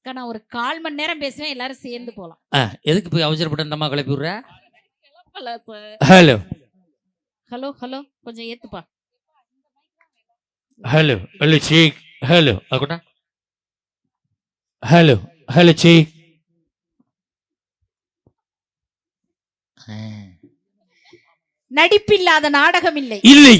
அக்கா நான் ஒரு கால் மணி நேரம் பேசுவேன் எல்லாரும் சேர்ந்து போலாம். எதுக்கு போய் அவசரப்பட்டு அந்த அம்மா கிளப்பி விடுற? ஹலோ. ஹலோ ஹலோ கொஞ்சம் ஏத்துப்பா. ஹலோ ஹலோ சீக் ஹலோ அக்கோட்டா. ஹலோ ஹலோ சீக் நடிப்பில்லாத நாடகம் இல்லை இல்லை.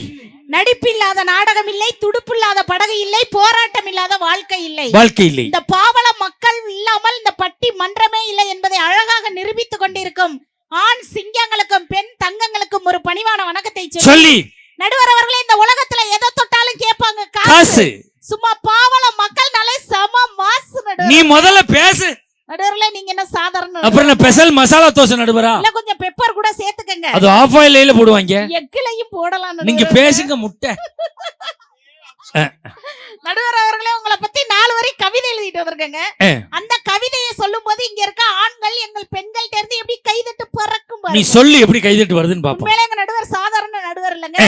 நடிப்பில்லாத நாடகம் இல்லை துடுப்பில்லாத படகு இல்லை போராட்டம் இல்லாத வாழ்க்கை இல்லை. வாழ்க்கை இல்லை இந்த பாவல மக்கள் இல்லாமல் இந்த பட்டி மன்றமே இல்லை என்பதை அழகாக நிரூபித்துக் கொண்டிருக்கும் ஆண் சிங்கங்களுக்கும் பெண் தங்கங்களுக்கும் ஒரு பணிவான வணக்கத்தை சொல்லி நடுவர் அவர்களே இந்த உலகத்துல எதை தொட்டாலும் கேட்பாங்க காசு. சும்மா பாவல மக்கள் நாளே சம மாசு நீ முதல்ல பேசு. நடுவர்களே நீங்க என்ன சாதாரண அப்புறம் நான் ஸ்பெஷல் மசாலா தோசை நடுவரா? இல்ல கொஞ்சம் பெப்பர் கூட சேர்த்துக்கங்க. அது ஆஃப் ஆயில போடுவாங்க. எக்கிலையும் போடலாம் நீங்க பேசுங்க முட்டை. நடுவர் அவர்களே உங்களை பத்தி நாலு வரி கவிதை எழுதிட்டு வந்திருக்கேங்க. அந்த கவிதையை சொல்லும் போது இங்க இருக்க ஆண்கள் எங்கள் பெண்கள்ட்ட இருந்து எப்படி கைதட்டு பறக்கும் நீ. சொல்லு எப்படி கைதட்டு வருதுன்னு பாப்போம். நடுவர் சாதாரண நடுவர் இல்லைங்க.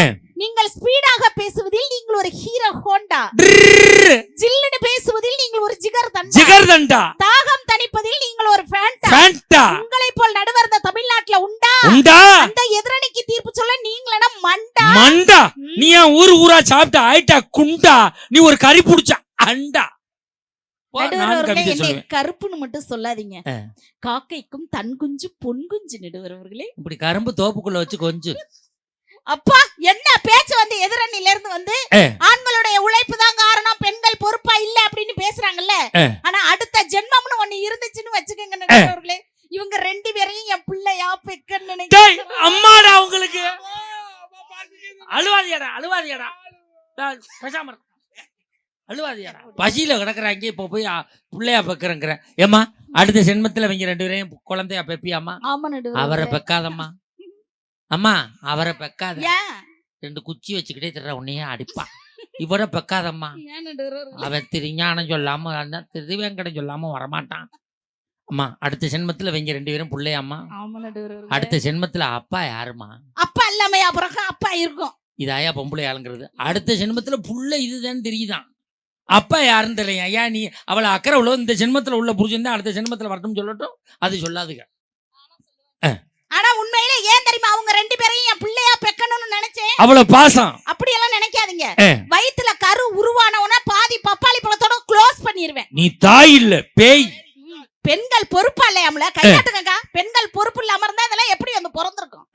நீங்கள் ஸ்பீடாக பேசுவதில் நீங்கள் ஒரு ஹீரோ ஹோண்டா. ஜில்லுன்னு பேசுவதில் நீங்கள் ஒரு ஜிகர் தண்டா ஜிகர் தண்டா தாகம் தணிப்பதில் நீங்கள் ஒரு ஃபேண்டா ஃபேண்டா உங்களை போல் நடுவர் இந்த தமிழ்நாட்டுல உண்டா? உண்டா. அந்த எதிரணிக்கு தீர்ப்பு சொல்ல நீங்களா மண்டா. மண்டா. நீ ஏன் ஊரு ஊரா சாப்பிட்ட ஆயிட்டா குண்டா? நீ ஒரு கறி புடிச்ச அண்டா. கருப்புன்னு மட்டும் சொல்லாதீங்க. காக்கைக்கும் தன் குஞ்சு பொன் குஞ்சு நடுவர் அவர்களே இப்படி கரும்பு தோப்புக்குள்ள வச்சு கொஞ்சம் அப்பா என்ன பேச்சு வந்து எதிரணில இருந்து வந்து. ஆண்களுடைய உழைப்பு தான் காரணம் பெண்கள் பொறுப்பா இல்ல அப்படின்னு பேசுறாங்கல்ல. ஆனா அடுத்த ஜென்மம்னு ஒண்ணு இருந்துச்சுன்னு வச்சுக்கோங்க இவங்க ரெண்டு பேரையும் என் பிள்ளையா பெக்கன்னு நினைக்கிறேன். அம்மாடா உங்களுக்கு. அழுவாதியாடா அழுவாதியாடா பேசாம. அழுவாதியாடா பசியில கிடக்குறாங்க இப்ப போய் புள்ளையா பெக்கிறேங்கிற ஏம்மா அடுத்த ஜென்மத்துல இவங்க ரெண்டு பேரையும் குழந்தையா பெப்பியாமா அவரை பெக்காதம்மா. அம்மா அவரை பெக்காத. ஏன் ரெண்டு குச்சி வச்சுக்கிட்டே தர்ற உன்னையே அடிப்பா. இவரை பெக்காதம்மா. ஏன்? அவன் திருஞானம் சொல்லாம திருவேங்கடம் சொல்லாம வரமாட்டான். அம்மா அடுத்த ஜென்மத்துல இவங்க ரெண்டு பேரும் பிள்ளையாம்மா. அடுத்த ஜென்மத்துல அப்பா யாருமா அப்பா இல்லாமையா அப்புறம் அப்பா இருக்கும். இதாயா பொம்பளை ஆளுங்கிறது. அடுத்த ஜென்மத்துல புள்ள இதுதான் தெரியுதான். அப்பா யாருன்னு தெரியல ஐயா நீ அவளை அக்கறை உள்ள இந்த ஜென்மத்துல உள்ள தான் அடுத்த ஜென்மத்துல வரட்டும் சொல்லட்டும். அது சொல்லாதுங்க. ஆனா உண்மையிலே ஏன் தெரியுமா? அவங்க ரெண்டு பேரையும் என் பிள்ளையா பெக்கணும்னு நினைச்சேன் அவளை பாசம். அப்படி எல்லாம் நினைக்காதீங்க. வயித்துல கரு உருவானவன பாதி பப்பாளி பழத்தோட க்ளோஸ் பண்ணிருவேன். நீ தாய் இல்ல பேய். பெண்கள் பொறுப்பா இல்லையாமல கையாட்டுங்க பெண்கள் பொறுப்பு இல்லாம இருந்தா இதெல்லாம் எப்படி வந்து பிறந்திருக்கும்.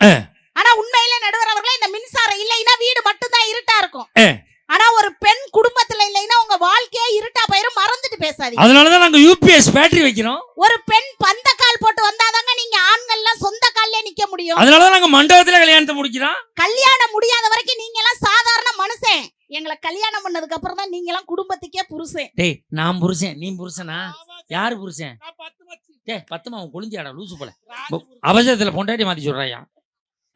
ஆனா உண்மையிலே நடுவர் அவர்களே இந்த மின்சாரம் இல்லைன்னா வீடு மட்டும்தான் இருட்டா இருக்கும். ஆனா ஒரு பெண் குடும்பத்துல இல்லைன்னா உங்க வாழ்க்கையே இருட்டா போயிரும் மறந்துட்டு பேசாதீங்க. அதனாலதான் நாங்க யூபிஎஸ் பேட்டரி வைக்கிறோம். ஒரு பெண் பந்த கால் போட்டு வந்தாதாங்க நீங்க ஆண்கள்லாம் சொந்த கால்ல நிக்க முடியும். அதனாலதான் நாங்க மண்டபத்துல கல்யாணத்தை முடிக்கிறோம். கல்யாணம் முடியாத வரைக்கும் நீங்க எல்லாம் சாதாரண மனுஷன். எங்களை கல்யாணம் பண்ணதுக்கு அப்புறம் தான் நீங்க எல்லாம் குடும்பத்துக்கே புருஷன். டேய் நான் புருஷன் நீ புருஷனா? யாரு புருஷன்? டேய் பத்துமா அவன் குளிஞ்சாடா லூசு போல. அவசரத்துல பொண்டாட்டி மாத்தி சொல்றாயா?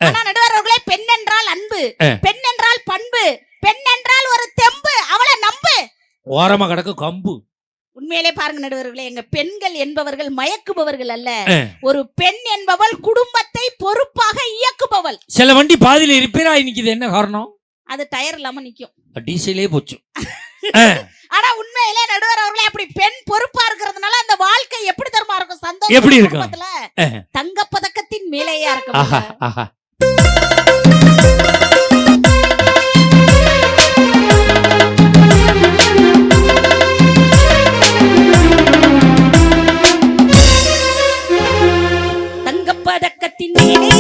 ஆனா நடுவர் அவர்களே பெண் என்றால் அன்பு. பெண் என்றால் பண்பு. பெண் என்றால் ஒரு தெம்பு அவளை நம்பு. ஓரமா கிடக்கு கம்பு. உண்மையிலே பாருங்க நடுவர்களே எங்க பெண்கள் என்பவர்கள் மயக்குபவர்கள் அல்ல. ஒரு பெண் என்பவள் குடும்பத்தை பொறுப்பாக இயக்குபவள். சில வண்டி பாதியில ரிப்பேர் ஆகி நிக்குது என்ன காரணம்? அது டயர் இல்லாம நிக்கும். டீசலே போச்சு. ஆனா உண்மையிலே நடுவர் அவர்களே அப்படி பெண் பொறுப்பா இருக்கிறதுனால அந்த வாழ்க்கை எப்படி தருமா இருக்கும்? சந்தோஷம் எப்படி இருக்கும்? குடும்பத்துல தங்கப்பதக்கத்தின் மேலேயா இருக்கும். ஆஹா தங்கப்பதக்கத்தின் மேலே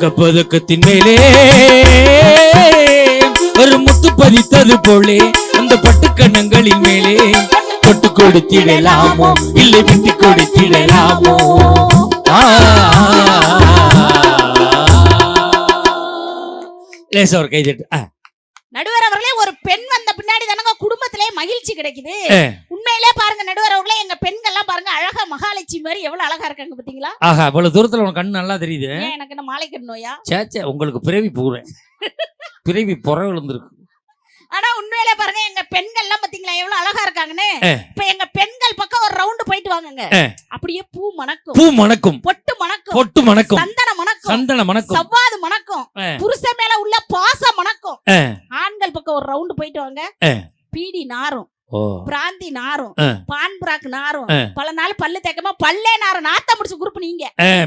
தங்க பதக்கத்தின் மேலே ஒரு முத்து பதித்தது போலே அந்த பட்டு கண்ணங்களின் மேலே. தொட்டு கொடுத்திடலாமோ? இல்லை விட்டு கொடுத்திடலாமோ? ஆ. லேசா ஒரு கைதட்டு நடுவர் அவர்களே ஒரு பெண் வந்த பின்னாடி தானங்க குடும்பத்திலே மகிழ்ச்சி கிடைக்குது. உண்மையிலே பாருங்க நடுவரவர்களே எங்க பெண்கள்லாம் பாருங்க அழகா மகாலட்சுமி மாதிரி எவ்வளவு அழகா இருக்காங்க பாத்தீங்களா? ஆஹா இவ்வளவு தூரத்துல உனக்கு கண்ணு நல்லா தெரியுது. ஏன் எனக்கு என்ன மாலை கட்டு நோயா சேச்சே உங்களுக்கு பிறவி பூரேன் பிறவி புற விழுந்திருக்கு. ஆனா உண்மையிலே பாருங்க எங்க பெண்கள்லாம் பாத்தீங்களா எவ்வளவு அழகா இருக்காங்கன்னு. இப்ப எங்க பெண்கள் பக்கம் ஒரு ரவுண்டு போயிட்டு வாங்கங்க. ஏ. அப்படியே பூ மணக்கும். பூ மணக்கும். பொட்டு மணக்கும். பொட்டு மணக்கும். சந்தன மணக்கும். சந்தன மணக்கும். சவ்வாது மணக்கும். ஏ. புருஷன் மேல உள்ள பாசம் மணக்கும். ஆண்கள் பக்கம் ஒரு ரவுண்டு போயிட்டு வாங்க. பீடி நாரும் பிராந்தி நாரும். பான் பிராக் நாரும். பல நாள் பல்லு தேக்கமா பல்லே நாரும். நாத்த முடிச்சு குரூப் நீங்க.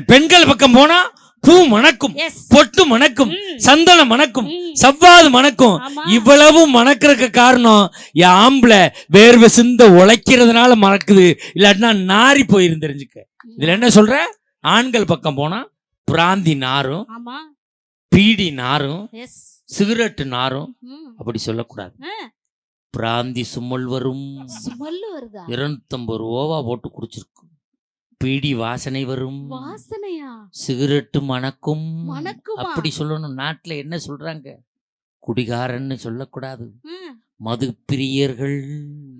பெண்கள் பக்கம் போனா பூ மணக்கும் பொட்டு மணக்கும் சந்தனம் மணக்கும் சவ்வாது மணக்கும். ஆமா. இவ்வளவு மணக்கிறதுக்கு காரணம் என் ஆம்பளை வேர்வை சிந்த உழைக்கிறதுனால மணக்குது. இல்லாட்டினா நாரி போயிருந்து தெரிஞ்சுக்க. இதுல என்ன சொல்ற? ஆண்கள் பக்கம் போனா பிராந்தி நாரும் பீடி நாரும் சிகரெட்டு நாரும் அப்படி சொல்லக்கூடாது. பிராந்தி சும்மல் வரும். வருதா? இருநூத்தம்பது ரூபா போட்டு குடிச்சிருக்கு பீடி வாசனை வரும். வாசனையா? சிகரெட்டு மணக்கும். மணக்குமா? அப்படி சொல்லணும். நாட்டுல என்ன சொல்றாங்க? குடிகாரன்னு சொல்லக்கூடாது. மது பிரியர்கள்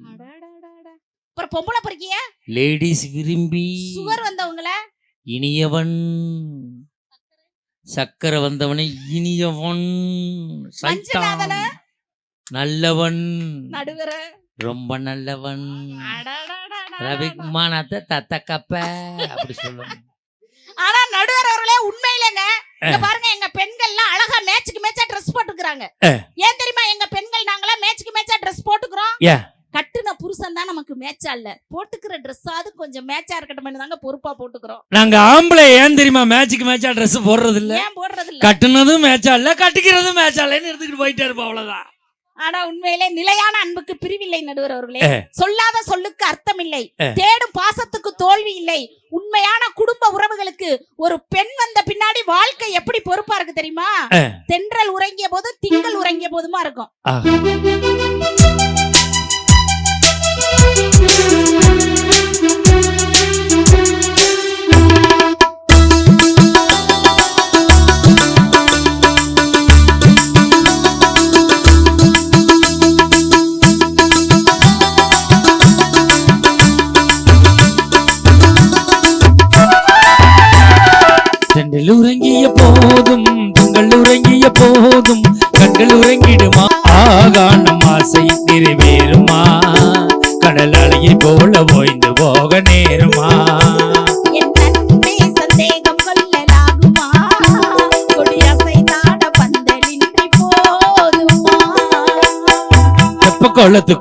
அடடடடட. அப்புறம் பொம்பளை பொறுக்கிய? லேடிஸ் விரும்பி. சுகர் வந்தவங்கள? இனியவன். சக்கரை வந்தவனை இனியவன். சைத்தான். நல்லவன் நடுவர ரொம்ப நல்லவன். ரவிக்குமானத்தை தத்த கப்ப அப்படி சொல்லணும் ஆனா நடுவர் அவர்களே உண்மையிலங்க. பாருங்க எங்க பெண்கள்லாம் அழகா மேட்சுக்கு மேட்சா ட்ரெஸ் போட்டுக்கிறாங்க. ஏன் தெரியுமா எங்க பெண்கள் நாங்களாம் மேட்சுக்கு மேட்சா ட்ரெஸ் போட்டுக்கிறோம்? கட்டுன புருஷன் தான் நமக்கு மேட்சா இல்ல போட்டுக்கிற ட்ரெஸ்ஸாவது கொஞ்சம் மேட்சா இருக்கட்டும் தாங்க பொறுப்பா போட்டுக்கிறோம் நாங்க ஆம்பளை ஏன் தெரியுமா மேட்சுக்கு மேட்சா Dress போடுறது இல்ல ஏன் போடுறது இல்ல கட்டுனதும் மேட்சா இல்ல கட்டிக்கிறதும் மேட்சா இல்லைன்னு எடுத்துக்கிட்டு போயிட்டே இருப்போம் அவ்வளவுதான் ஆனா உண்மையிலே நிலையான அன்புக்கு பிரிவில்லை நடுவர் அவர்களே ஆ. சொல்லாத சொல்லுக்கு அர்த்தம் இல்லை. தேடும் பாசத்துக்கு தோல்வி இல்லை உண்மையான குடும்ப உறவுகளுக்கு ஒரு பெண் வந்த பின்னாடி வாழ்க்கை எப்படி பொறுப்பா இருக்கு தெரியுமா. தென்றல் உறங்கிய போது திங்கள் உறங்கிய போதுமா இருக்கும்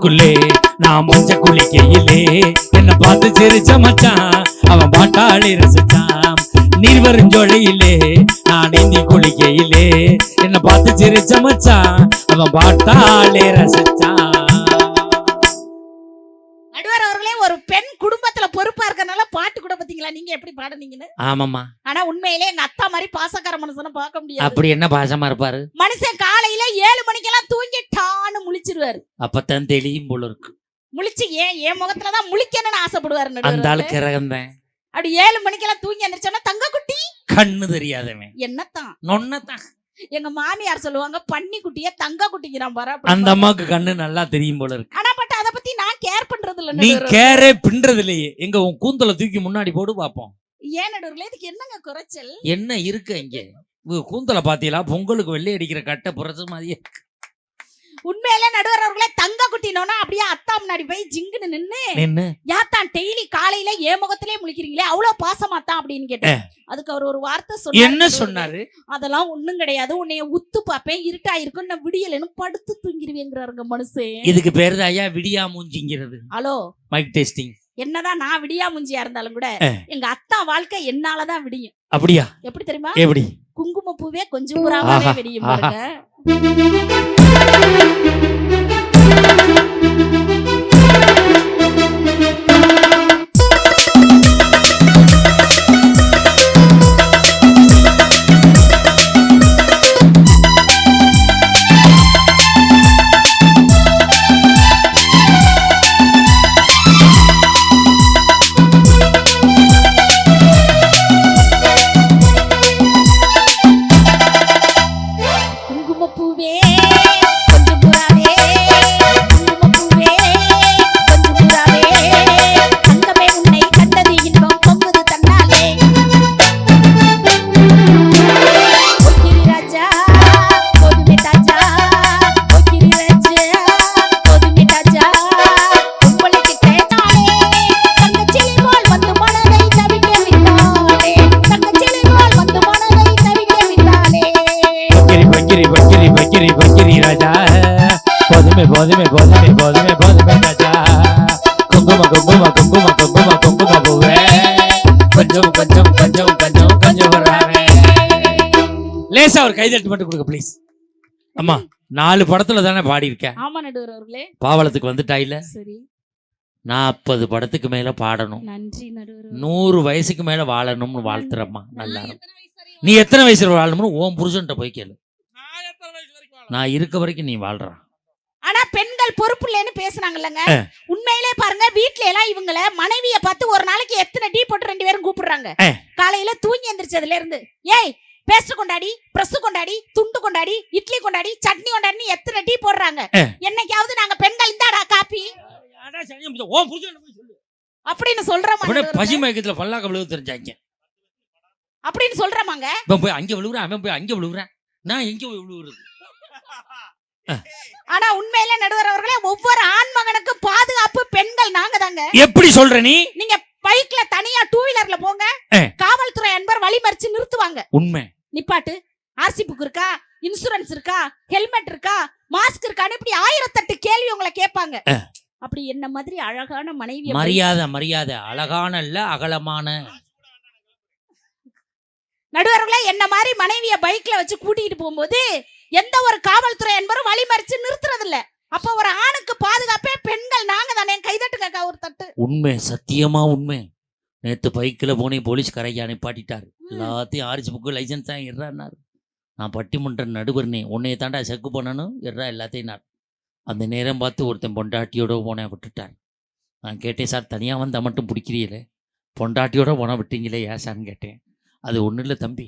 குளத்துக்குள்ளே நான் மூஞ்ச குளிக்கையிலே. என்ன பார்த்து சிரிச்ச மச்சான் அவன் பாட்டாளி ரசிச்சான். நீர் வருஞ்சொலையிலே நான் நீந்தி குளிக்கையிலே. என்ன பார்த்து சிரிச்ச மச்சான் அவன் பாட்டாளி ரசிச்சான். நீங்க எப்படி பாடுனீங்கன்னு? ஆமாம்மா. ஆனா உண்மையிலே எங்க அத்தா மாதிரி பாசக்கார மனுஷனை பார்க்க முடியாது. அப்படி என்ன பாசமா இருப்பாரு? மனுஷன் காலையில ஏழு மணிக்கெல்லாம் தூங்கி டான்னு முழிச்சிருவாரு. அப்பதான் தெளியும் போல இருக்கு. முழிச்சு ஏன் என் முகத்துலதான் முழிக்கணும்னு ஆசைப்படுவாரு அந்த ஆளுக்கு இறகந்தேன் அப்படி ஏழு மணிக்கெல்லாம் தூங்கி எந்திரிச்சோன்னா தங்க குட்டி கண்ணு தெரியாதவன். என்னத்தான்? நொன்னதான் எங்க மாமியார் சொல்லுவாங்க பன்னி குட்டிய தங்க குட்டிக்கிறான் பாரு அந்த. அம்மாவுக்கு கண்ணு நல்லா தெரியும் போல இருக்கு. ஆனா பட் அத பத்தி நான் கேர் பண்றது இல்ல நீ கேரே பின்றது இல்லையே எங்க உன் கூந்தலை தூக்கி முன்னாடி போடு பாப்போம். ஏன் நடுவர்களே இதுக்கு என்னங்க குறைச்சல்? என்ன இருக்கு இங்க? கூந்தலை பாத்தீங்களா? பொங்கலுக்கு வெள்ளை அடிக்கிற கட்டை புறச்சு மாதிரியே இருக்கு. உண்மையிலே நடுவர் அவர்களே தங்க குட்டினோன்னா அப்படியே அத்தா முன்னாடி போய் ஜிங்குன்னு நின்னு நின்னு. யாத்தான் டெய்லி காலையில ஏன் முகத்திலே முழிக்கிறீங்களே அவ்வளவு பாசமாத்தான் அப்படின்னு கேட்டேன் அதுக்கு அவர் ஒரு வார்த்தை சொன்னாரு. என்ன. சொன்னாரு? அதெல்லாம் ஒண்ணும் கிடையாது உன்னைய உத்து பாப்பேன் இருட்டா இருக்கும் நான் விடியலன்னு படுத்து தூங்கிருவேங்கிறாருங்க மனுஷன் இதுக்கு பேரு தான் ஐயா விடியா மூஞ்சிங்கிறது. ஹலோ. மைக் டெஸ்டிங் என்னதான் நான் விடியா முஞ்சியா இருந்தாலும் கூட. எங்க அத்தா வாழ்க்கை என்னாலதான் விடியும். அப்படியா? எப்படி தெரியுமா? எப்படி? குங்கும பூவே கொஞ்சம் புறாவே. விடியும். பாருங்க கைதட்டு மட்டும் கொடுங்க ப்ளீஸ் அம்மா நாலு படத்துல தானே பாடி இருக்கேன் ஆமா நடுவர் அவர்களே. பாவலத்துக்கு வந்துட்டா இல்ல? சரி. நாற்பது படத்துக்கு மேல பாடணும். நன்றி நடுவர். நூறு வயசுக்கு மேல வாழணும்னு வாழ்த்துறம்மா நல்லா நீ எத்தனை வயசுல வாழணும்னு உன் புருஷன்ட்ட போய் கேளு. நான் இருக்க வரைக்கும் நீ வாழ்றான் ஆனா பெண்கள் பொறுப்பு இல்லைன்னு பேசுனாங்கல்லங்க. உண்மையிலே பாருங்க வீட்ல எல்லாம் இவங்கள மனைவிய பார்த்து ஒரு நாளைக்கு எத்தனை டீ போட்டு ரெண்டு பேரும் கூப்பிடுறாங்க. காலையில தூங்கி எந்திரிச்சதுல இருந்து. ஏய் பேஸ்ட் கொண்டாடி பிரஸ் கொண்டாடி துண்டு கொண்டாடி இட்லி கொண்டாடி சட்னி கொண்டாடி எத்தனை டீ போடுறாங்க. என்னைக்காவது நாங்க பெண்கள் இந்தாடா காப்பி? அப்படின்னு சொல்றோமா அப்படியே நடுவர்களே? பசி மயக்கத்துல பல்லாக்க விழுவு தெரிஞ்சாங்க. அப்படின்னு சொல்றோமாங்க? இவன் போய் அங்க விழுகுறான் அவன் போய் அங்க விழுகுறான் நான் எங்க போய் விழுகுறது ஆனா உண்மையில நடுவர் அவர்களே ஒவ்வொரு ஆண் மகனுக்கும் பாதுகாப்பு பெண்கள் நாங்க தாங்க எப்படி சொல்ற நீ? நீங்க பைக்ல தனியா டூ வீலர்ல போங்க. காவல்துறை அன்பர் வழிமறிச்சு நிறுத்துவாங்க. உண்மை. நிப்பாட்டு. ஆர்சி புக் இருக்கா? இன்சூரன்ஸ் இருக்கா? ஹெல்மெட் இருக்கா? மாஸ்க் இருக்கான்னு இப்படி ஆயிரத்தெட்டு கேள்வி உங்களை கேட்பாங்க. அப்படி என்ன மாதிரி அழகான மனைவி மரியாதை மரியாதை. அழகான இல்ல அகலமான. நடுவர்களே என்ன மாதிரி மனைவிய பைக்ல வச்சு கூட்டிட்டு போகும்போது எந்த ஒரு காவல்துறை என்பரும் வழிமறிச்சு நிறுத்துறது இல்ல அப்ப ஒரு ஆணுக்கு பாதுகாப்பே பெண்கள் நாங்க தானே. கைதட்டுங்க ஒரு தட்டு. உண்மை சத்தியமா உண்மை. நேத்து பைக்கில் போனேன் போலீஸ் கரைக்கு நிப்பாட்டிட்டாரு எல்லாத்தையும் ஆர்சி புக்கு லைசன்ஸ் தான் இறான்னாரு நான் பட்டிமன்ற நடுவர்னே உன்னைய தாண்டா செக்கு பண்ணணும் இறா எல்லாத்தையும் நான் அந்த நேரம் பார்த்து ஒருத்தன் பொண்டாட்டியோட போனேன் விட்டுட்டான் நான் கேட்டேன் சார் தனியாக வந்தால் மட்டும் பிடிக்கிறீங்களே? பொண்டாட்டியோட போன விட்டீங்களே ஏன் சார்னு கேட்டேன். அது ஒன்றும் இல்லை தம்பி.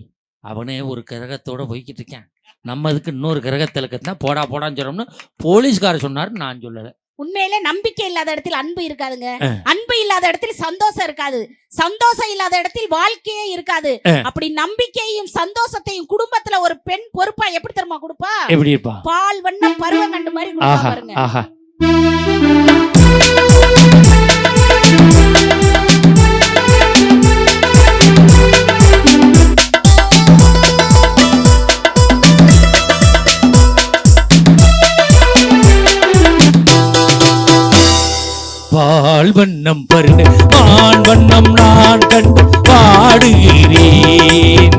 அவனே ஒரு கிரகத்தோட போய்கிட்டு இருக்கேன். நம்ம அதுக்கு இன்னொரு கிரகத்தில் கத்தினா போடா போடான்னு சொன்னோம்னு போலீஸ்காரர் சொன்னார் நான் சொல்லலை. உண்மையிலே நம்பிக்கை இல்லாத இடத்தில் அன்பு இருக்காதுங்க. அன்பு இல்லாத இடத்தில் சந்தோஷம் இருக்காது. சந்தோஷம் இல்லாத இடத்தில் வாழ்க்கையே இருக்காது. அப்படி நம்பிக்கையும் சந்தோஷத்தையும் குடும்பத்துல ஒரு பெண் பொறுப்பா எப்படி தெரியுமா கொடுப்பா? எப்படி இருப்பா? பால் வண்ணம் பருவம் கண்டு மாதிரி பாருங்க. வண்ணம் பருடு மான் வண்ணம் நான் கண்டு பாடுகிறேன்.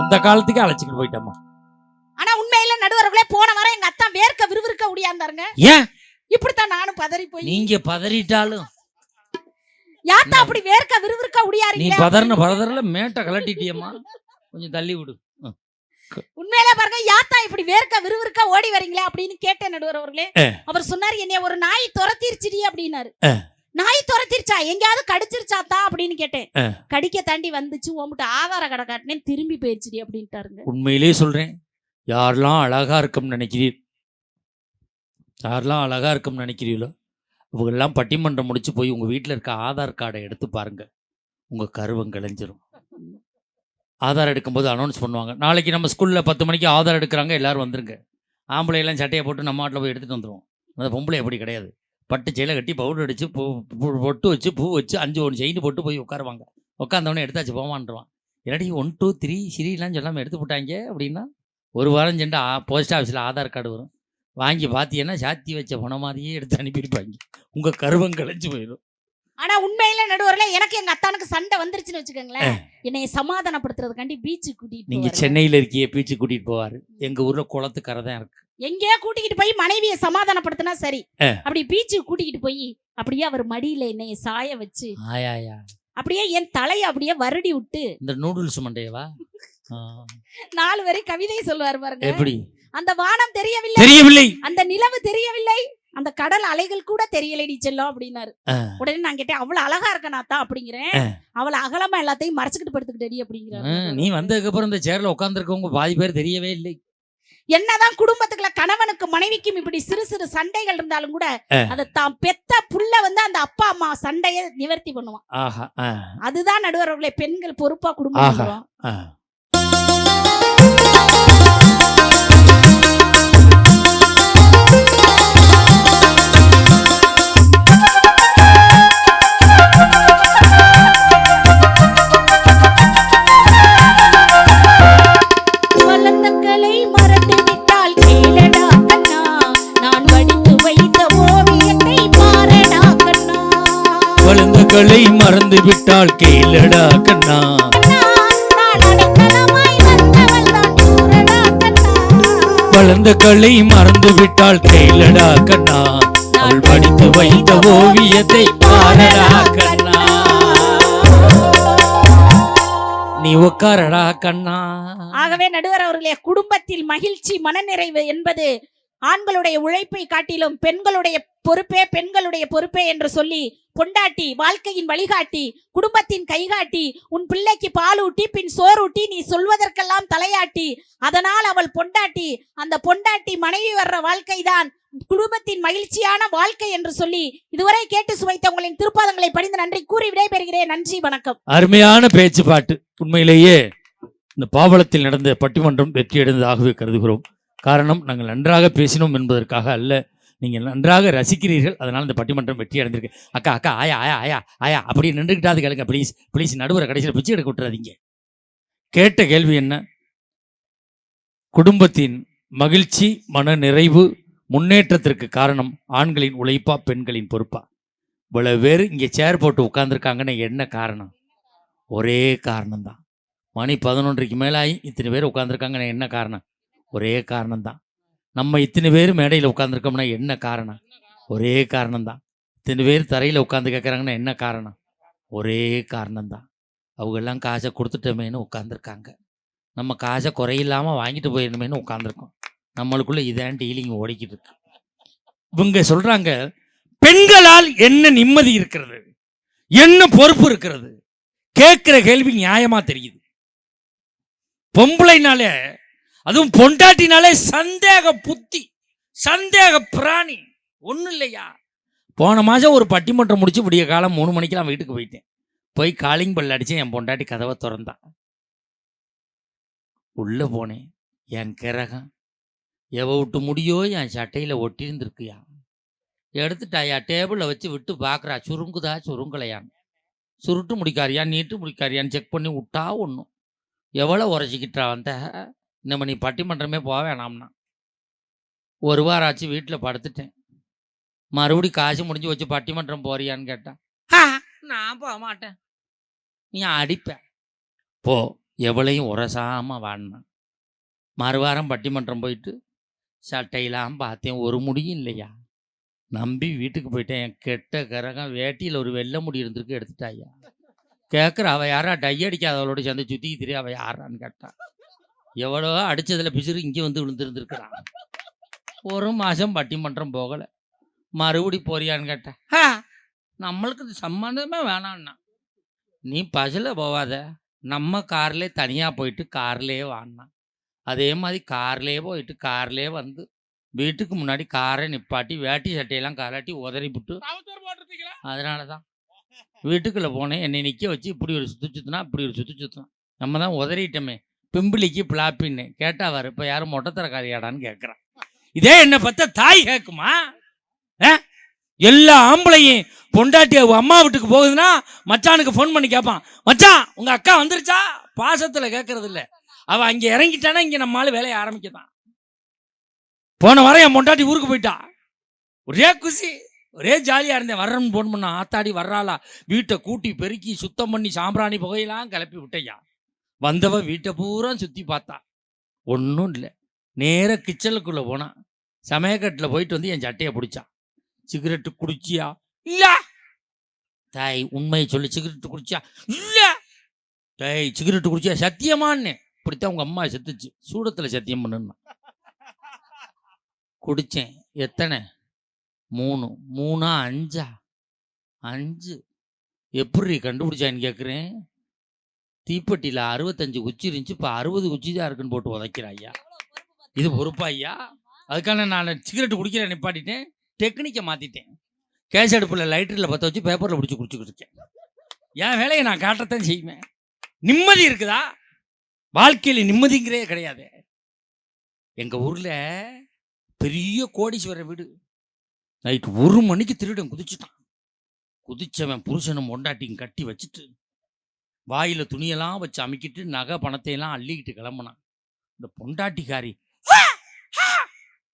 அந்த காலத்துக்கு அழைச்சிட்டு போயிட்டம்மா. ஆனா உண்மையில நடுவர்களே போன வாரம் எங்க அத்தா வேர்க்க விறுவிறுக்க ஓடியாந்தாருங்க ஏன்? இப்படித்தான் நானும் பதறி போய் நீங்க பதறிட்டாலும் யாத்தா அப்படி வேர்க்க விறுவிறுக்க நீ ஓடியாரீங்க பதறின பதறல மேட்டை கலட்டிட்டியம்மா. கொஞ்சம் தள்ளி விடு. உண்மையிலே பாருங்க யாத்தா இப்படி வேர்க்க விறுவிறுக்க ஓடி வரீங்களே அப்படின்னு கேட்டேன் நடுவர் அவர்களே. அவர் சொன்னார் என்னைய ஒரு நாய் துரத்திருச்சுடி அப்படின்னாரு. நாய் துரத்திருச்சா? எங்கேயாவது கடிச்சிருச்சாத்தா? அப்படின்னு கேட்டேன். கடிக்க தாண்டி வந்துச்சு உன்கிட்ட ஆதார கடை காட்டினேன் திரும்பி போயிருச்சுடி அப்படின்ட்டாருங்க. உண்மையிலே சொல்றேன் யாரெல்லாம் அழகா இருக்கும்னு நினைக்கிறீர்? யாரெல்லாம் அழகா இருக்கும்னு நினைக்கிறீங்களோ இவங்கெல்லாம் பட்டிமன்றம் முடிச்சு போய் உங்கள் வீட்டில் இருக்க ஆதார் கார்டை எடுத்து பாருங்க. உங்கள் கருவம் கிளைஞ்சிரும். ஆதார் எடுக்கும்போது அனௌன்ஸ் பண்ணுவாங்க. நாளைக்கு நம்ம ஸ்கூலில் பத்து மணிக்கு ஆதார் எடுக்கிறாங்க எல்லோரும் வந்துருங்க. ஆம்பளை எல்லாம் சட்டையை போட்டு நம்ம ஆட்டில் போய் எடுத்துகிட்டு வந்துடுவோம் அந்த பொம்பளை அப்படி கிடையாது. பட்டு செயலை கட்டி பவுடர் அடித்து பூ பூ- பொட்டு வச்சு பூ வச்சு அஞ்சு ஒன்று செயின் போட்டு போய் உட்காருவாங்க. உட்காந்தவொடனே எடுத்தாச்சு போவான்றான் என்னடி ஒன் டூ த்ரீ சிரிலாம் சொல்லாமல் எடுத்து போட்டாங்க அப்படின்னா ஒரு வாரம் சென்று போஸ்ட் ஆஃபீஸில் ஆதார் கார்டு வரும். வாங்கி பார்த்தீங்கன்னா சாத்தி வச்ச பணம் மாதிரியே எடுத்து அனுப்பியிருப்பாங்க. உங்கள் கருவம் கழிஞ்சு போயிடும். ஆனா உண்மையில நடுவர்களே எனக்கு எங்க அத்தானுக்கு சண்டை வந்துருச்சுன்னு வச்சுக்கோங்களேன். என்னைய சமாதானப்படுத்துறதுக்காண்டி பீச்சு கூட்டிட்டு போவாருங்க. சென்னையில் இருக்கிய பீச்சு கூட்டிகிட்டு போவார். எங்கள் ஊரில் குளத்து கரை தான் இருக்கு. எங்கேயோ கூட்டிக்கிட்டு போய் மனைவியை சமாதானப்படுத்தினா சரி. அப்படி பீச்சுக்கு கூட்டிக்கிட்டு போய் அப்படியே அவர் மடியில என்னைய சாய வச்சு அப்படியே என் தலையை அப்படியே வருடி விட்டு இந்த நூடுல்ஸ் மண்டையவா? நாலு வரை கவிதை சொல்லுவார் பாருங்க. எப்படி? அந்த வானம் தெரியவில்லை. தெரியவில்லை. அந்த நிலவு தெரியவில்லை. அந்த கடல் அலைகள் கூட தெரியலடி செல்லம் அப்படின்னாரு. உடனே நான் கேட்டேன் அவ்வளவு அழகா இருக்கனாத்தா அப்படிங்கிறேன். அவளை அகலமா எல்லாத்தையும் மறைச்சுக்கிட்டு படுத்துக்கிட்டடி ஆ, அப்படிங்கிறாரு. நீ வந்ததுக்கப்புறம் இந்த சேரில் உட்காந்துருக்கவங்க பாதி பேர் தெரியவே இல்லை. என்னதான் குடும்பத்துக்குள்ள கணவனுக்கு மனைவிக்கும் இப்படி சிறு சிறு சண்டைகள் இருந்தாலும் கூட. அதை தான் பெத்த புள்ள வந்து அந்த அப்பா அம்மா சண்டைய நிவர்த்தி பண்ணுவான். அதுதான் நடுவர்களே பெண்கள் பொறுப்பா குடும்பம் கலை மறந்து விட்டால் கேளடா கண்ணா. கண்ணா வளர்ந்த கலை மறந்து விட்டால் கேளடா கண்ணா. அவள் படித்து வைத்த ஓவியத்தை பாரடா கண்ணா. நீ உட்காரடா கண்ணா. ஆகவே நடுவர் அவர்களே குடும்பத்தில் மகிழ்ச்சி மனநிறைவு என்பது ஆண்களுடைய உழைப்பை காட்டிலும் பெண்களுடைய பொறுப்பே பெண்களுடைய பொறுப்பே என்று சொல்லி பொண்டாட்டி வாழ்க்கையின் வழிகாட்டி குடும்பத்தின் கைகாட்டி உன் பிள்ளைக்கு பாலூட்டி பின் சோறூட்டி நீ சொல்வதற்கெல்லாம் தலையாட்டி அதனால் அவள் பொண்டாட்டி அந்த பொண்டாட்டி மனைவி வர்ற வாழ்க்கைதான் குடும்பத்தின் மகிழ்ச்சியான வாழ்க்கை என்று சொல்லி இதுவரை கேட்டு சுவைத்த உங்களின் திருப்பாதங்களை படிந்து நன்றி கூறி விடைபெறுகிறேன். நன்றி வணக்கம். அருமையான பேச்சு பாட்டு உண்மையிலேயே இந்த பாவலத்தில் நடந்த பட்டிமன்றம் வெற்றியடைந்ததாகவே கருதுகிறோம். காரணம் நாங்கள் நன்றாக பேசினோம் என்பதற்காக அல்ல. நீங்கள் நன்றாக ரசிக்கிறீர்கள் அதனால் இந்த பட்டிமன்றம் வெற்றி அடைந்திருக்கு. அக்கா அக்கா ஆயா ஆயா ஆயா ஆயா அப்படி நின்றுக்கிட்டாது கேளுங்க ப்ளீஸ் ப்ளீஸ் நடுவரை கடைசியில் பிச்சை எடுக்க விட்டுறாதீங்க. கேட்ட கேள்வி என்ன? குடும்பத்தின் மகிழ்ச்சி மன நிறைவு முன்னேற்றத்திற்கு காரணம் ஆண்களின் உழைப்பா பெண்களின் பொறுப்பா? இவ்வளவு பேர் இங்கே சேர் போட்டு உட்காந்துருக்காங்கன்னு என்ன காரணம்? ஒரே காரணம்தான். மணி பதினொன்றைக்கு மேலாகி இத்தனை பேர் உட்காந்துருக்காங்கன்னு என்ன காரணம்? ஒரே காரணம்தான். நம்ம இத்தனை பேர் மேடையில் உட்காந்துருக்கோம்னா என்ன காரணம்? ஒரே காரணம்தான். இத்தனை பேர் தரையில் உட்காந்து கேட்குறாங்கன்னா என்ன காரணம்? ஒரே காரணம்தான். அவங்கெல்லாம் காசை கொடுத்துட்டோமேன்னு உட்காந்துருக்காங்க நம்ம காசை குறையில்லாமல் வாங்கிட்டு போயிடணுமேனு உட்காந்துருக்கோம் நம்மளுக்குள்ள இதான் டீலிங் ஓடிக்கிட்டு இருக்கு. இவங்க சொல்றாங்க பெண்களால் என்ன நிம்மதி இருக்கிறது? என்ன பொறுப்பு இருக்கிறது? கேட்குற கேள்வி நியாயமா தெரியுது. பொம்பளைனாலே அதுவும் பொண்டாட்டினாலே சந்தேக புத்தி சந்தேக பிராணி. ஒன்றும் இல்லையா? போன மாதம் ஒரு பட்டிமன்றம் முடிச்சு விடிய காலம் மூணு மணிக்கெல்லாம் வீட்டுக்கு போயிட்டேன். போய் காலிங் பல் அடித்தேன் என் பொண்டாட்டி கதவை திறந்தான் உள்ளே போனேன். என் கிரகம். எவ விட்டு முடியோ என் சட்டையில் ஒட்டியிருந்திருக்குயா? எடுத்துட்டாயா? டேபிளில் வச்சு விட்டு பார்க்குறா சுருங்குதா? சுருங்கலையான்னு. சுருட்டு முடிக்காரியா? நீட்டு முடிக்காரியான்னு செக் பண்ணி விட்டா ஒன்றும் எவ்வளோ உரைச்சிக்கிட்டா வந்த நம்ம நீ பட்டிமன்றமே போக வேணாம்னா. ஒரு வாரம் ஆச்சு வீட்டில் படுத்துட்டேன். மறுபடி காசு முடிஞ்சு வச்சு பட்டிமன்றம் போறியான்னு கேட்டான் நான் போக மாட்டேன். நீ அடிப்ப. போ எவளையும் உரசாம வாடினான் மறுவாரம் பட்டிமன்றம் போயிட்டு சட்டையெல்லாம் பார்த்தேன். ஒரு முடியும் இல்லையா? நம்பி வீட்டுக்கு போயிட்டேன். என் கெட்ட கரகம் வேட்டியில் ஒரு வெள்ளை முடி இருந்திருக்கு எடுத்துட்டாயா கேட்குற அவள் யாரா? டை அடிக்காதவளோட சேர்ந்து சுற்றி திரி அவள் யாரான்னு கேட்டான் எவ்வளோ அடிச்சதுல பிசிறு இங்கே வந்து விழுந்துருந்துருக்குறான். ஒரு மாதம் பட்டிமன்றம் போகலை. மறுபடி போறியான்னு கேட்டேன். "ஆ, நம்மளுக்கு இது சம்மந்தமே வேணான்னா நீ பஸ்ஸில் போவாத. நம்ம கார்லே தனியாக போயிட்டு கார்லேயே வாங்கினா அதே மாதிரி கார்லேயே போயிட்டு கார்லேயே வந்து வீட்டுக்கு முன்னாடி காரை நிப்பாட்டி வேட்டி சட்டையெல்லாம் கலாட்டி உதறி விட்டு அதனால தான் வீட்டுக்குள்ளே போனேன். என்னை நிற்க வச்சு இப்படி ஒரு சுற்று சுற்றினா இப்படி ஒரு சுற்று சுற்றினா நம்ம தான் உதறிட்டோமே. பிம்பிளிக்கு பிளாப்பின்னு. கேட்டா அவர் இப்போ யாரும் மொட்டத்தரக்காரியாடான்னு கேட்குறான் இதே என்னை பார்த்தா தாய் கேட்குமா ஆ? எல்லா ஆம்பளையும் பொண்டாட்டி அம்மா வீட்டுக்கு போகுதுன்னா மச்சானுக்கு ஃபோன் பண்ணி கேட்பான் மச்சான் உங்கள் அக்கா வந்துருச்சா? பாசத்தில் கேட்கறது இல்லை அவ அங்கே இறங்கிட்டானா இங்கே நம்மளால வேலையை ஆரம்பிக்கதான். போன வாரம் என் பொண்டாட்டி ஊருக்கு போயிட்டா. ஒரே குசி ஒரே ஜாலியாக இருந்தேன். வர்றேன்னு ஃபோன் பண்ணான் ஆத்தாடி வர்றாளா? வீட்டை கூட்டி பெருக்கி சுத்தம் பண்ணி சாம்பிராணி புகையெல்லாம் கிளப்பி விட்டையா? வந்தவ வீட்டை பூரா சுத்தி பார்த்தா. ஒன்றும் இல்லை. நேரா கிச்சனுக்குள்ள போனான் சமயக்கட்டில் போயிட்டு வந்து என் சட்டையை பிடிச்சான். சிகரெட்டு குடிச்சியா? இல்ல. தாய் உண்மையை சொல்லி சிகரெட்டு குடிச்சியா? இல்லை. டேய் சிகரெட்டு குடிச்சியா? சத்தியமான்னு. இப்படித்தான் உங்க அம்மா செத்துச்சு. சூடத்துல சத்தியம் பண்ணுன்னா. குடிச்சேன். எத்தனை? மூணு. மூணா அஞ்சா? அஞ்சு. எப்படி கண்டுபிடிச்சான்னு கேட்குறேன் தீப்பெட்டியில் அறுபத்தஞ்சு குச்சி இருந்துச்சு. இப்போ அறுபது குச்சி தான் இருக்குன்னு போட்டு உதைக்கிறா ஐயா. இது பொறுப்பா ஐயா. அதுக்கான நான் சிகரெட் குடிக்கிற நிப்பாட்டிட்டேன். டெக்னிக்கை மாற்றிட்டேன் கேஸ் அடுப்பில் லைட்டரில் பற்ற வச்சு பேப்பரில் பிடிச்சி குடிச்சுக்கிட்டு இருக்கேன். என் வேலையை நான் காட்டத்தான் செய்வேன். நிம்மதி இருக்குதா? வாழ்க்கையில் நிம்மதிங்கிறே கிடையாது. எங்கள் ஊரில் பெரிய கோடீஸ்வரர் வீடு. நைட்டு ஒரு மணிக்கு திருடன் குதிச்சுட்டான். குதிச்சவன் புருஷனும் மொண்டாட்டியும் கட்டி வச்சுட்டு வாயில துணியெல்லாம் வச்சு அமைக்கிட்டு நகை பணத்தையெல்லாம் அள்ளிக்கிட்டு கிளம்புனான். இந்த பொண்டாட்டிக்காரி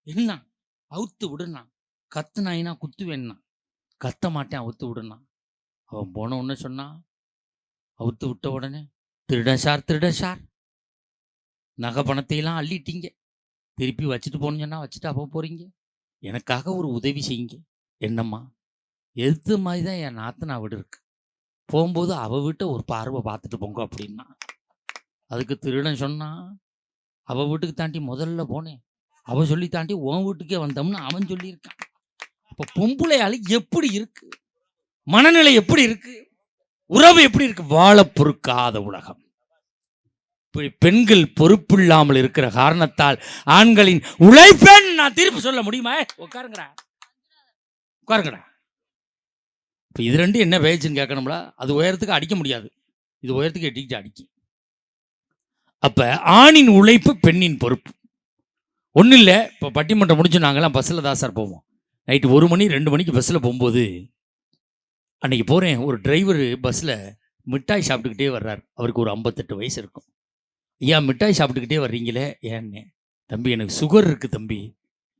என்ன? அவுத்து விடுனா? கத்துனாயினா குத்துவேன்னா கத்த மாட்டேன் அவுத்து விடுனா. அவன் போன உடனே சொன்னான் அவுத்து விட்ட உடனே திருடன் சார் திருடன் சார். நகை பணத்தையெல்லாம் அள்ளிட்டீங்க. திருப்பி வச்சுட்டு போகணும்னு சொன்னால் வச்சுட்டு அப்போ போகிறீங்க எனக்காக ஒரு உதவி செய்யுங்க. என்னம்மா? எதிர்த்து மாதிரி தான் என் நாத்தனா வீடு இருக்கு. போகும்போது அவ வீட்டை ஒரு பார்வை பார்த்துட்டு போங்க அப்படின்னா அதுக்கு திருடன் சொன்னான் அவ வீட்டுக்கு தாண்டி முதல்ல போனேன் அவள் சொல்லி தாண்டி உன் வீட்டுக்கே வந்தோம்னு அவன் சொல்லியிருக்கான். அப்போ பொம்பளையால் எப்படி இருக்கு? மனநிலை எப்படி இருக்கு? உறவு எப்படி இருக்கு? வாழ பொறுக்காத உலகம். இப்படி பெண்கள் பொறுப்பில்லாமல் இருக்கிற காரணத்தால் ஆண்களின் உழைப்பேன் நான் தீர்ப்பு சொல்ல முடியுமா? உட்காருங்கடா. உட்காருங்கடா. இப்போ இது ரெண்டும் என்ன பேச்சுன்னு கேட்கணும்ல? அது உயரத்துக்கு அடிக்க முடியாது. இது உயரத்துக்கு எட்டிக்கிட்டு அடிக்கும் அப்போ ஆணின் உழைப்பு பெண்ணின் பொறுப்பு. ஒன்றும் இல்லை இப்போ பட்டிமன்றம் முடிஞ்சு நாங்களாம் பஸ்ஸில் தான் சார் போவோம். நைட்டு ஒரு மணி ரெண்டு மணிக்கு பஸ்ஸில் போகும்போது அன்றைக்கி போகிறேன் ஒரு டிரைவர் பஸ்ஸில் மிட்டாய் சாப்பிட்டுக்கிட்டே வர்றார். அவருக்கு ஒரு ஐம்பத்தெட்டு வயசு இருக்கும். ஐயா மிட்டாய் சாப்பிட்டுக்கிட்டே வர்றீங்களே? ஏன்னு? தம்பி எனக்கு சுகர் இருக்குது தம்பி.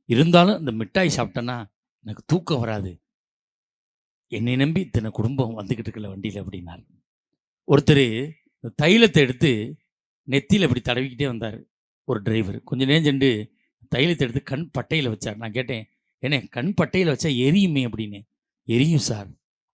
இருந்தாலும் இந்த மிட்டாய் சாப்பிட்டேன்னா எனக்கு தூக்கம் வராது. என்னை நம்பி இத்தனை குடும்பம் வந்துக்கிட்டு இருக்கல வண்டியில் அப்படின்னார். ஒருத்தர் தைலத்தை எடுத்து நெத்தியில் இப்படி தடவிக்கிட்டே வந்தார் ஒரு டிரைவர் கொஞ்ச நேரம் செண்டு தைலத்தை எடுத்து கண் பட்டையில் வச்சார். நான் கேட்டேன் என்ன கண் பட்டையில் வச்சா எரியுமே? அப்படின்னு. எரியும் சார்.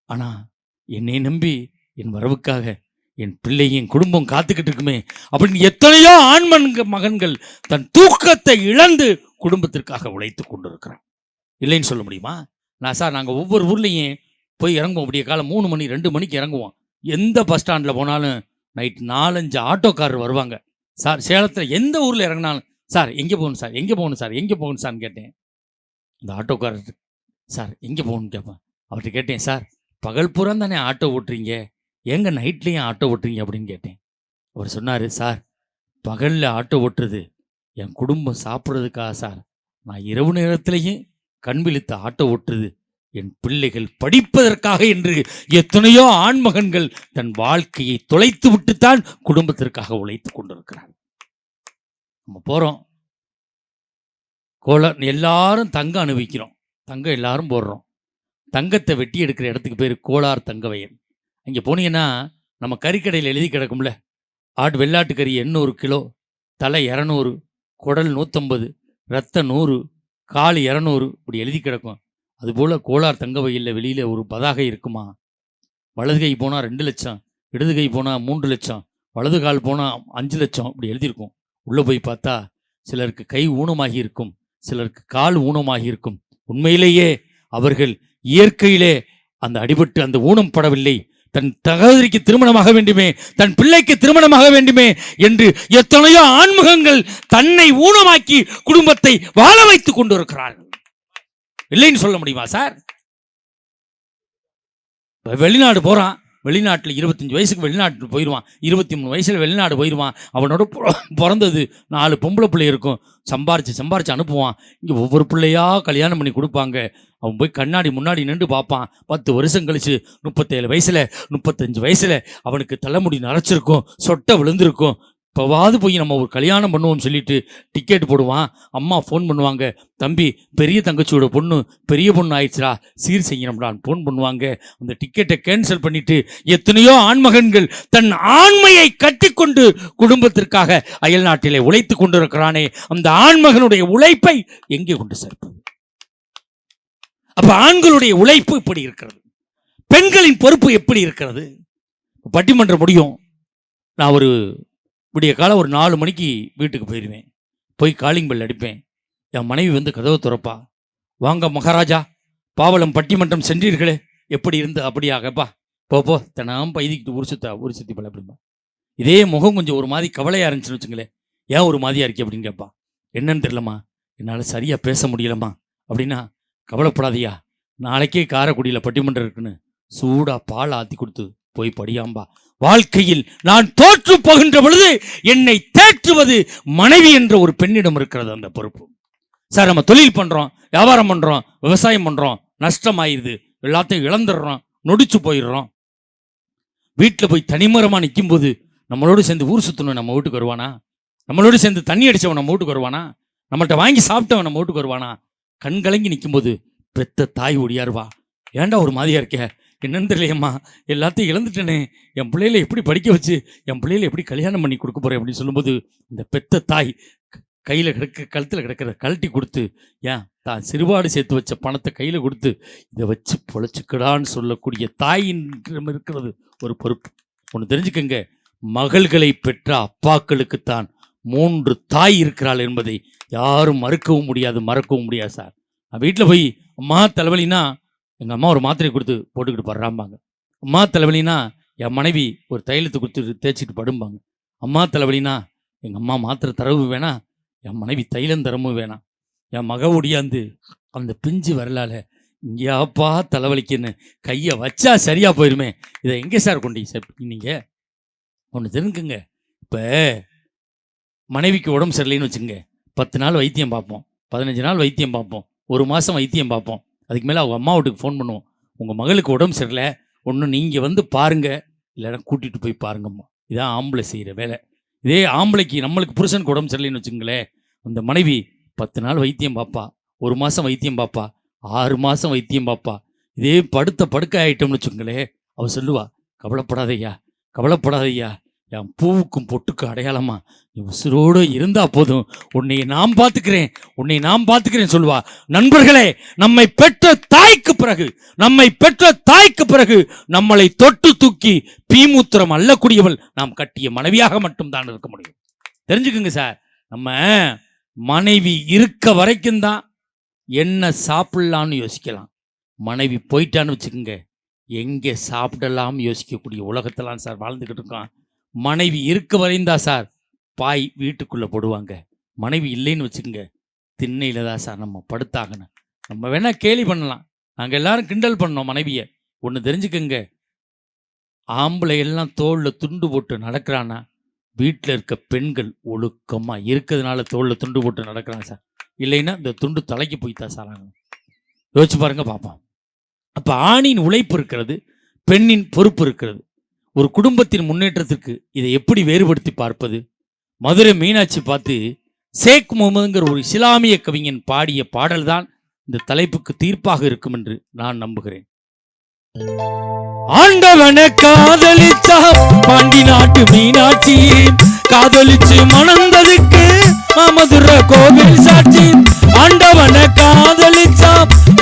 ஆனால் என்னை நம்பி என் வரவுக்காக என் பிள்ளை என் குடும்பம் காத்துக்கிட்டு இருக்குமே? அப்படின்னு எத்தனையோ ஆண்மன் மகன்கள் தன் தூக்கத்தை இழந்து குடும்பத்திற்காக உழைத்து கொண்டிருக்கிறான். இல்லைன்னு சொல்ல முடியுமா? நான் சார் நாங்கள் ஒவ்வொரு ஊர்லேயும் போய் இறங்குவோம். விடிய காலம் மூணு மணி ரெண்டு மணிக்கு இறங்குவோம். எந்த பஸ் ஸ்டாண்டில் போனாலும் நைட் நாலஞ்சு ஆட்டோக்காரர் வருவாங்க. சார் சேலத்தில் எந்த ஊரில் இறங்கினாலும் சார் எங்கே போகணும் சார்? எங்கே போகணும் சார்? எங்கே போகணும் சார்னு கேட்டேன். இந்த ஆட்டோக்காரர் சார் எங்கே போகணும்னு கேட்பேன் அவர்கிட்ட கேட்டேன் சார் பகல் பூரா தானே ஆட்டோ ஓட்டுறீங்க? எங்கே நைட்லேயும் ஆட்டோ ஓட்டுறீங்க? அப்படின்னு கேட்டேன். அவர் சொன்னார் சார் பகலில் ஆட்டோ ஓட்டுறது என் குடும்பம் சாப்பிட்றதுக்காக சார். நான் இரவு நேரத்துலையும் கண் விழித்து ஆட்டோ ஓட்டுறது என் பிள்ளைகள் படிப்பதற்காக என்று எத்தனையோ ஆண்மகன்கள் தன் வாழ்க்கையை தொலைத்து விட்டுத்தான் குடும்பத்திற்காக உழைத்து கொண்டிருக்கிறார் நம்ம போகிறோம் கோல எல்லாரும் தங்கம் அனுபவிக்கிறோம் தங்கம் எல்லாரும் போடுறோம். தங்கத்தை வெட்டி எடுக்கிற இடத்துக்கு பேர் கோளார் தங்க வயல் அங்கே போனீங்கன்னா நம்ம கறிக்கடையில் எழுதி கிடக்கும்ல. ஆடு வெள்ளாட்டு கறி எண்ணூறு கிலோ தலை இரநூறு குடல் நூற்றம்பது ரத்த நூறு கால் இரநூறு இப்படி எழுதி கிடக்கும். அதுபோல் கோளார் தங்க வகையில் வெளியில் ஒரு பதாகை இருக்குமா? வலது கை போனால் ரெண்டு லட்சம் இடது கை போனால் மூன்று லட்சம் வலது கால் போனால் அஞ்சு லட்சம் இப்படி எழுதியிருக்கும். உள்ளே போய் பார்த்தா சிலருக்கு கை ஊனமாகி இருக்கும் சிலருக்கு கால் ஊனமாகி இருக்கும். உண்மையிலேயே அவர்கள் இயற்கையிலே அந்த அடிபட்டு அந்த ஊனம் படவில்லை. தன் தகவதிக்கு திருமணமாக வேண்டுமே தன் பிள்ளைக்கு திருமணமாக வேண்டுமே என்று எத்தனையோ ஆன்முகங்கள் தன்னை ஊனமாக்கி குடும்பத்தை வாழ வைத்துக் கொண்டிருக்கிறார்கள். இல்லைன்னு சொல்ல முடியுமா சார்? வெளிநாடு போகிறான் வெளிநாட்டில் இருபத்தஞ்சு வயசுக்கு வெளிநாட்டுக்கு போயிடுவான் இருபத்தி மூணு வயசில் வெளிநாடு போயிடுவான் அவனோட பிறந்தது நாலு பொம்பளை பிள்ளை இருக்கும். சம்பாரித்து சம்பாரித்து அனுப்புவான். இங்கே ஒவ்வொரு பிள்ளையாக கல்யாணம் பண்ணி கொடுப்பாங்க. அவன் போய் கண்ணாடி முன்னாடி நின்று பார்ப்பான். பத்து வருஷம் கழிச்சு முப்பத்தேழு வயசில் முப்பத்தஞ்சு வயசில் அவனுக்கு தலைமுடி நரைச்சிருக்கும். சொட்டை விழுந்திருக்கும். இப்போவாது போய் நம்ம ஒரு கல்யாணம் பண்ணுவோம் சொல்லிட்டு டிக்கெட் போடுவான். அம்மா ஃபோன் பண்ணுவாங்க தம்பி பெரிய தங்கச்சியோட பொண்ணு பெரிய பொண்ணு ஆயிடுச்சுடா சீர் செய்யணும்டான் ஃபோன் பண்ணுவாங்க. அந்த டிக்கெட்டை கேன்சல் பண்ணிட்டு எத்தனையோ ஆண்மகன்கள் தன் ஆண்மையை கட்டிக்கொண்டு குடும்பத்திற்காக அயல் நாட்டிலே உழைத்து கொண்டிருக்கிறானே. அந்த ஆண்மகனுடைய உழைப்பை எங்கே கொண்டு சேர்ப்பது? அப்ப ஆண்களுடைய உழைப்பு இப்படி இருக்கிறது. பெண்களின் பொறுப்பு எப்படி இருக்கிறது? பட்டிமன்றம் முடியும். நான் ஒரு விடிய காலம் ஒரு நாலு மணிக்கு வீட்டுக்கு போயிடுவேன் போய் காலிங் பெல் அடிப்பேன். என் மனைவி வந்து கதவை துறப்பா. வாங்க மகாராஜா பாவலம் பட்டிமன்றம் சென்றீர்களே. எப்படி இருந்து அப்படியாகப்பா போ. போ தினம் பைதிக்கிட்டு ஒரு சுத்தா ஒரு சுத்தி பல அப்படிம்பா. இதே முகம் கொஞ்சம் ஒரு மாதிரி கவலையாக இருந்துச்சுன்னு வச்சுங்களேன் ஏன் ஒரு மாதிரியா இருக்கே? அப்படின்னு கேட்பா. என்னன்னு தெரியலம்மா. என்னால் சரியாக பேச முடியலம்மா. அப்படின்னா கவலைப்படாதியா. நாளைக்கே காரைக்குடியில் பட்டிமன்றம் இருக்குன்னு சூடா பால் ஆற்றி கொடுத்து போய் படியாம்பா. வாழ்க்கையில் நான் தோற்று போகின்ற பொழுது என்னை தேற்றுவது மனைவி என்ற ஒரு பெண்ணிடம் இருக்கிறது அந்த பொறுப்பு. சார் நம்ம தொழில் பண்றோம் வியாபாரம் பண்றோம் விவசாயம் பண்றோம் ஆயிடுது எல்லாத்தையும் இழந்துடுறோம் நொடிச்சு போயிடுறோம். வீட்டில் போய் தனிமரமா நிக்கும்போது நம்மளோடு சேர்ந்து ஊர் சுத்தணும் நம்ம வீட்டுக்கு வருவானா? நம்மளோடு சேர்ந்து தண்ணி அடிச்சவன் நம்ம வீட்டுக்கு வருவானா? நம்மள்ட்ட வாங்கி சாப்பிட்டவன் நம்ம வீட்டுக்கு வருவானா? கண்கலங்கி நிற்கும்போது நிக்கும்போது பெத்த தாய் ஒடியாருவா? ஏண்டா ஒரு மாதிரியா இருக்க? என்னன்னு தெரியலையம்மா. எல்லாத்தையும் இழந்துட்டேனே. என் பிள்ளையில எப்படி படிக்க வச்சு என் பிள்ளையில எப்படி கல்யாணம் பண்ணி கொடுக்க போறேன் அப்படின்னு சொல்லும்போது இந்த பெத்த தாய் கையில் கிடக்க கழுத்தில் கிடக்கிற கழட்டி கொடுத்து ஏன் தான் சிறுபாடு சேர்த்து வச்ச பணத்தை கையில் கொடுத்து இதை வச்சு பொழைச்சிக்கடான்னு சொல்லக்கூடிய தாயின் இருக்கிறது ஒரு பொறுப்பு. ஒன்று தெரிஞ்சுக்கங்க. மகள்களை பெற்ற அப்பாக்களுக்குத்தான் மூன்று தாய் இருக்கிறாள் என்பதை யாரும் மறுக்கவும் முடியாது மறக்கவும் முடியாது சார். நான் வீட்டில் போய் அம்மா தலைவலினா எங்கள் அம்மா ஒரு மாத்திரை கொடுத்து போட்டுக்கிட்டு படுறாம்பாங்க. அம்மா தலைவலினா என் மனைவி ஒரு தைலத்தை கொடுத்துட்டு தேய்ச்சிட்டு படும்பாங்க. அம்மா தலைவலினா எங்கள் அம்மா மாத்திரை தரவு வேணாம் என் மனைவி தைலம் தரமும் வேணாம் என் மக ஒடியாந்து அந்த பிஞ்சு வரலால இங்கேயாப்பா தலைவலிக்குன்னு கையை வச்சா சரியாக போயிருமே. இதை எங்கே சார் கொண்டீங்க சார் நீங்கள் ஒன்று தெரிஞ்சுக்குங்க. இப்போ மனைவிக்கு உடம்பு சரியில்லைன்னு வச்சுங்க பத்து நாள் வைத்தியம் பார்ப்போம். பதினஞ்சு நாள் வைத்தியம் பார்ப்போம். ஒரு மாதம் வைத்தியம் பார்ப்போம். அதுக்கு மேலே அவங்க அம்மா வீட்டுக்கு ஃபோன் பண்ணுவோம். உங்கள் மகளுக்கு உடம்பு சரியில்லை. ஒன்று நீங்கள் வந்து பாருங்க. இல்லைன்னா கூட்டிகிட்டு போய் பாருங்கம்மா. இதான் ஆம்பளை செய்கிற வேலை. இதே ஆம்பளைக்கு நம்மளுக்கு புருஷனுக்கு உடம்பு சரியில்லைன்னு வச்சுங்களேன் அந்த மனைவி பத்து நாள் வைத்தியம் பார்ப்பா. ஒரு மாதம் வைத்தியம் பார்ப்பா. ஆறு மாதம் வைத்தியம் பார்ப்பா. இதே படுத்த படுக்க ஆயிட்டோம்னு வச்சுங்களேன் அவள் சொல்லுவா கவலைப்படாதையா கவலைப்படாதையா என் பூவுக்கும் பொட்டுக்கும் அடையாளமா? நீ உசுரோடு இருந்தா போதும். உன்னை நான் பார்த்துக்கிறேன். உன்னை நான் பார்த்துக்கிறேன் சொல்லுவா நண்பர்களே நம்மை பெற்ற தாய்க்கு பிறகு நம்மை பெற்ற தாய்க்கு பிறகு நம்மளை தொட்டு தூக்கி பீமூத்திரம் அல்லக்கூடியவள் நாம் கட்டிய மனைவியாக மட்டும்தான் இருக்க முடியும். தெரிஞ்சுக்குங்க சார். நம்ம மனைவி இருக்க வரைக்கும் தான் என்ன சாப்பிடலான்னு யோசிக்கலாம். மனைவி போயிட்டான்னு வச்சுக்கோங்க. எங்கே சாப்பிடலாம் யோசிக்கக்கூடிய உலகத்தெல்லாம் சார் வாழ்ந்துக்கிட்டு இருக்கான் மனைவி இருக்க வரைந்தா சார். பாய் வீட்டுக்குள்ளே போடுவாங்க. மனைவி இல்லைன்னு வச்சுக்கோங்க. திண்ணையில் தான் சார் நம்ம படுத்தாகணும். நம்ம வேணா கேலி பண்ணலாம். நாங்கள் எல்லாரும் கிண்டல் பண்ணோம் மனைவியை. ஒன்று தெரிஞ்சுக்கங்க. ஆம்பளை எல்லாம் தோளில் துண்டு போட்டு நடக்கிறானா வீட்டில் இருக்க பெண்கள் ஒழுக்கமாக இருக்கிறதுனால தோளில் துண்டு போட்டு நடக்கிறாங்க சார். இல்லைன்னா இந்த துண்டு தலைக்கு போய்த்தா சார் ஆகணும். யோசிச்சு பாருங்க பார்ப்போம் அப்போ ஆணின் உழைப்பு இருக்கிறது பெண்ணின் பொறுப்பு இருக்கிறது. ஒரு குடும்பத்தின் முன்னேற்றத்திற்கு இதை எப்படி வேறுபடுத்தி பார்ப்பது? மதுரை மீனாட்சி பார்த்து சேக் முகமதுங்கிற ஒரு இஸ்லாமிய கவிஞன் பாடிய பாடல்தான் இந்த தலைப்புக்கு தீர்ப்பாக இருக்கும் என்று நான் நம்புகிறேன். ஆண்டவனை காதலிச்சா பாண்டி நாட்டு மீனாட்சி காதலிச்சு மணந்ததுக்கு மதுரை கோவில் சாட்சி. ஆண்டவனை காதலிச்சா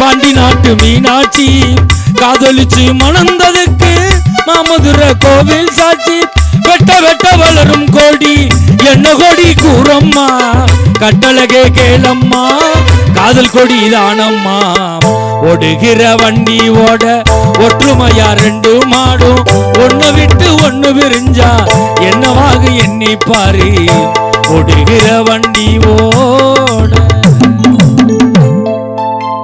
பாண்டி நாட்டு மீனாட்சி காதலிச்சு மணந்ததுக்கு மாமதுர கோவில் சாட்சி. வெட்ட வெட்ட வளரும் கோடி. என்ன கொடி கூறம்மா? கட்டழகே கேளம்மா. காதல் கொடி தானம்மா. ஓடுகிற வண்டி ஓட ஒற்றுமையா ரெண்டு மாடும். ஒண்ணு விட்டு ஒண்ணு விரிஞ்சா என்னவாக எண்ணி பாரு. ஓடுகிற வண்டி ஓட.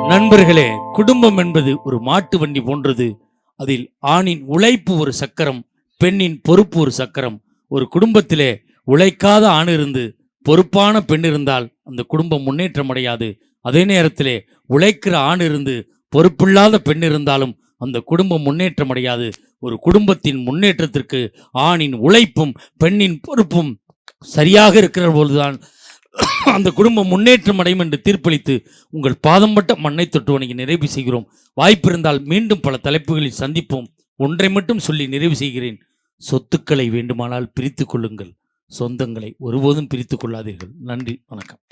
நண்பர்களே குடும்பம் என்பது ஒரு மாட்டு வண்டி போன்றது. அதில் ஆணின் உழைப்பு ஒரு சக்கரம் பெண்ணின் பொறுப்பு ஒரு சக்கரம். ஒரு குடும்பத்திலே உழைக்காத ஆண் இருந்து பொறுப்பான பெண் இருந்தால் அந்த குடும்பம் முன்னேற்றம் அடையாது. அதே நேரத்திலே உழைக்கிற ஆண் இருந்து பொறுப்பில்லாத பெண் இருந்தாலும் அந்த குடும்பம் முன்னேற்றம் அடையாது. ஒரு குடும்பத்தின் முன்னேற்றத்திற்கு ஆணின் உழைப்பும் பெண்ணின் பொறுப்பும் சரியாக இருக்கிற பொழுதுதான் அந்த குடும்பம் முன்னேற்றம் அடையும் என்று தீர்ப்பளித்து உங்கள் பாதம்பட்ட மண்ணை தொட்டு நிறைவு செய்கிறோம். வாய்ப்பு இருந்தால் மீண்டும் பல தலைப்புகளில் சந்திப்போம். ஒன்றை மட்டும் சொல்லி நிறைவு செய்கிறேன். சொத்துக்களை வேண்டுமானால் பிரித்து கொள்ளுங்கள். சொந்தங்களை ஒருபோதும் பிரித்து கொள்ளாதீர்கள். நன்றி. வணக்கம்.